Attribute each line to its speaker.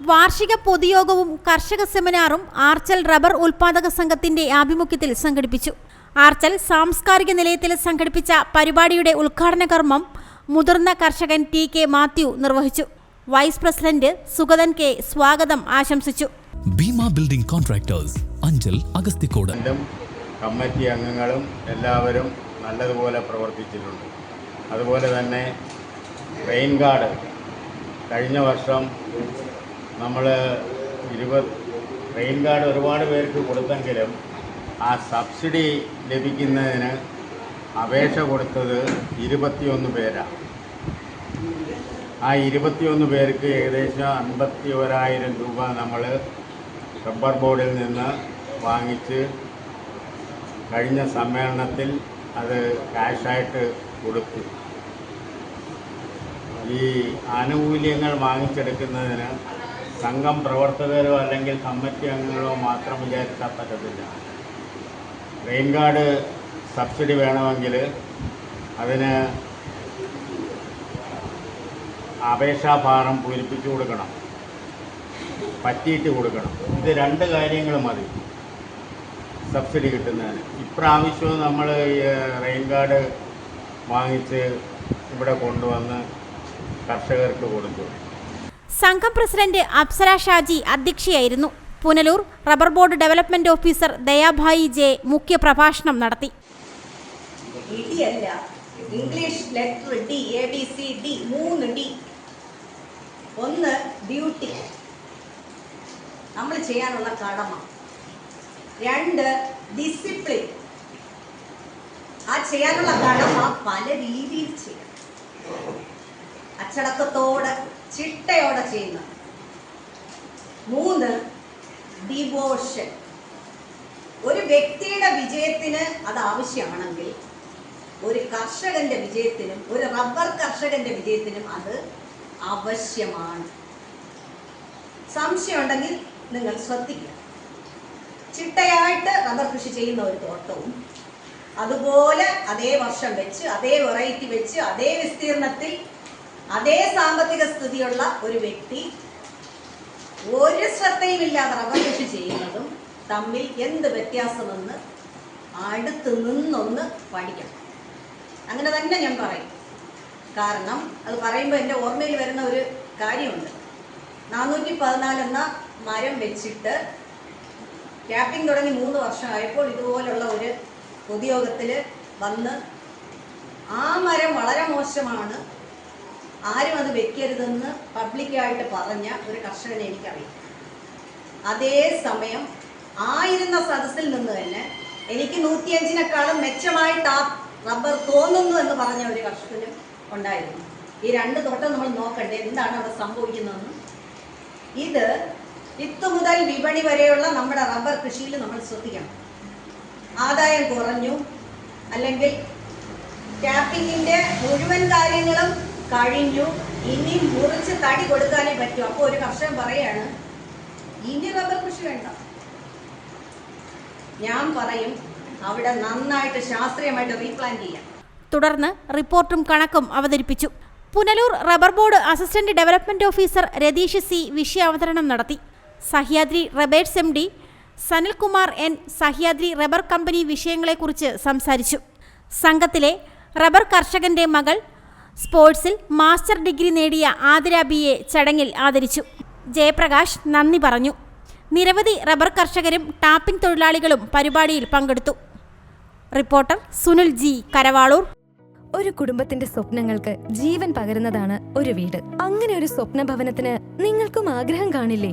Speaker 1: വാർഷിക പൊതുയോഗവും കർഷക സെമിനാറും ആർച്ചൽ റബ്ബർ ഉൽപാദക സംഘത്തിന്റെ ആഭിമുഖ്യത്തിൽ സംഘടിപ്പിച്ചു. ആർച്ചൽ സാംസ്കാരിക നിലയത്തിൽ സംഘടിപ്പിച്ച പരിപാടിയുടെ ഉദ്ഘാടന കർമ്മം മുതിർന്ന കർഷകൻ ടി കെ മാത്യു നിർവഹിച്ചു. വൈസ് പ്രസിഡന്റ് സുഗതൻ കെ സ്വാഗതം ആശംസിച്ചു.
Speaker 2: Bhima building contractors Anchal Agasthikode.
Speaker 3: Committee അംഗങ്ങളും എല്ലാവരും നല്ലതുപോലെ പ്രവർത്തിച്ചിട്ടുണ്ട്. അതുപോലെ തന്നെ റെയിൻ ഗാർഡ് കഴിഞ്ഞ വർഷം നമ്മൾ ഇരുപത് റെയിൻ കാർഡ് ഒരുപാട് പേർക്ക് കൊടുത്തെങ്കിലും ആ സബ്സിഡി ലഭിക്കുന്നതിന് അപേക്ഷ കൊടുത്തത് ഇരുപത്തിയൊന്ന് പേരാണ് ആ ഇരുപത്തിയൊന്ന് പേർക്ക് ഏകദേശം അൻപത്തി ഒരായിരം രൂപ നമ്മൾ റബ്ബർ ബോർഡിൽ നിന്ന് വാങ്ങിച്ച് കഴിഞ്ഞ സമ്മേളനത്തിൽ അത് ക്യാഷായിട്ട് കൊടുത്തു. ഈ ആനുകൂല്യങ്ങൾ വാങ്ങിച്ചെടുക്കുന്നതിന് സംഘം പ്രവർത്തകരോ അല്ലെങ്കിൽ കമ്മിറ്റി അംഗങ്ങളോ മാത്രം വിചാരിച്ചാൽ പറ്റത്തില്ല. റെയിൻ ഗാർഡ് സബ്സിഡി വേണമെങ്കിൽ അതിന് അപേക്ഷാ ഭാരം പൂരിപ്പിച്ചു കൊടുക്കണം. പറ്റിയിട്ട് കൊടുക്കണം. ഇത് രണ്ട് കാര്യങ്ങൾ മതി സബ്സിഡി കിട്ടുന്നതിന്. ഇപ്രാവശ്യവും നമ്മൾ റെയിൻ ഗാർഡ് വാങ്ങിച്ച് ഇവിടെ കൊണ്ടുവന്ന് കർഷകർക്ക് കൊടുത്തു.
Speaker 1: സംഘം president Apsara Shaji അധ്യക്ഷയായിരുന്നു. Punalur rubber board development officer Dayabhai J മുഖ്യ
Speaker 4: പ്രഭാഷണം നടത്തി English letter D A B C D മൂന്ന് ഡി. ഒന്ന് ഡ്യൂട്ടി. നമ്മൾ ചെയ്യാനുള്ള കടമ. രണ്ട് ഡിസിപ്ലിൻ. ആ ചെയ്യാനുള്ള കടമ പല രീതിയിൽ ചെയ്യണം. അച്ചടക്കത്തോടെ ചിട്ടയോടെ ചെയ്യുന്ന. മൂന്ന് ഡിവോഷൻ ഒരു വ്യക്തിയുടെ വിജയത്തിന് അത് ആവശ്യമാണെങ്കിൽ ഒരു കർഷകന്റെ വിജയത്തിനും ഒരു റബ്ബർ കർഷകന്റെ വിജയത്തിനും അത് ആവശ്യമാണ്. സംശയമുണ്ടെങ്കിൽ നിങ്ങൾ ശ്രദ്ധിക്കുക. ചിട്ടയായിട്ട് റബ്ബർ കൃഷി ചെയ്യുന്ന ഒരു തോട്ടവും അതുപോലെ അതേ വർഷം വെച്ച് അതേ വെറൈറ്റി വെച്ച് അതേ വിസ്തീർണത്തിൽ അതേ സാമ്പത്തിക സ്ഥിതിയുള്ള ഒരു വ്യക്തി ഒരു ശ്രദ്ധയുമില്ലാതെ റബ്ബർ കൃഷി ചെയ്യുന്നതും തമ്മിൽ എന്ത് വ്യത്യാസമെന്ന് അടുത്ത് നിന്നൊന്ന് പഠിക്കണം. അങ്ങനെ തന്നെ ഞാൻ പറയും. കാരണം അത് പറയുമ്പോൾ എന്റെ ഓർമ്മയിൽ വരുന്ന ഒരു കാര്യമുണ്ട്. നാനൂറ്റി പതിനാല് എന്ന മരം വെച്ചിട്ട് ക്യാപ്പിംഗ് തുടങ്ങി മൂന്ന് വർഷമായപ്പോൾ ഇതുപോലുള്ള ഒരു പൊതുയോഗത്തിൽ വന്ന് ആ മരം വളരെ മോശമാണ്. ആരും അത് വെക്കരുതെന്ന് പബ്ലിക്കായിട്ട് പറഞ്ഞ ഒരു കർഷകനെ എനിക്കറിയാം. അതേ സമയം ആയിരുന്ന സദസ്സിൽ നിന്ന് തന്നെ എനിക്ക് നൂറ്റിയഞ്ചിനേക്കാളും മെച്ചമായിട്ട് ആ റബ്ബർ തോന്നുന്നു എന്ന് പറഞ്ഞ ഒരു കർഷകനും ഉണ്ടായിരുന്നു. ഈ രണ്ട് തോട്ടം നമ്മൾ നോക്കണ്ടേ എന്താണ് അവിടെ സംഭവിക്കുന്നതെന്ന്? ഇത് വിത്ത് മുതൽ വിപണി വരെയുള്ള നമ്മുടെ റബ്ബർ കൃഷിയിൽ നമ്മൾ ശ്രദ്ധിക്കണം. ആദായം കുറഞ്ഞു അല്ലെങ്കിൽ ക്യാപ്പിങ്ങിന്റെ മുഴുവൻ കാര്യങ്ങളും കഴിഞ്ഞു. ഇനി മുറിച്ച് തടി കൊടുക്കാനേ പറ്റൂ. അപ്പോൾ ഒരു കർഷകൻ പറയാണ് ഇനി റബ്ബർ കൃഷി വേണ്ട. ഞാൻ പറയും അവിടെ നന്നായിട്ട് ശാസ്ത്രീയമായിട്ട് റീപ്ലാൻ ചെയ്യാം.
Speaker 1: തുടർന്ന് റിപ്പോർട്ടും കണക്കും അവതരിപ്പിച്ചു. Punalur rubber board assistant development officer Ratheesh C വിഷയാവതരണം നടത്തി. Sahyadri rubbers M D Sanilkumar N Sahyadri rubber company വിഷയങ്ങളെക്കുറിച്ച് സംസാരിച്ചു. സംഘത്തിലെ റബ്ബർ കർഷകന്റെ മകൾ സ്പോർട്സിൽ മാസ്റ്റർ ഡിഗ്രി നേടിയ ആതിര ബിയെ ചടങ്ങിൽ ആദരിച്ചു. ജയപ്രകാശ് നന്ദി പറഞ്ഞു. നിരവധി റബ്ബർ കർഷകരും ടാപ്പിംഗ് തൊഴിലാളികളും പരിപാടിയിൽ പങ്കെടുത്തു. Reporter Sunil G Karavaloor.
Speaker 5: ഒരു കുടുംബത്തിന്റെ സ്വപ്നങ്ങൾക്ക് ജീവൻ പകരുന്നതാണ് ഒരു വീട്. അങ്ങനെ ഒരു സ്വപ്ന ഭവനത്തിന് നിങ്ങൾക്കും ആഗ്രഹം കാണില്ലേ?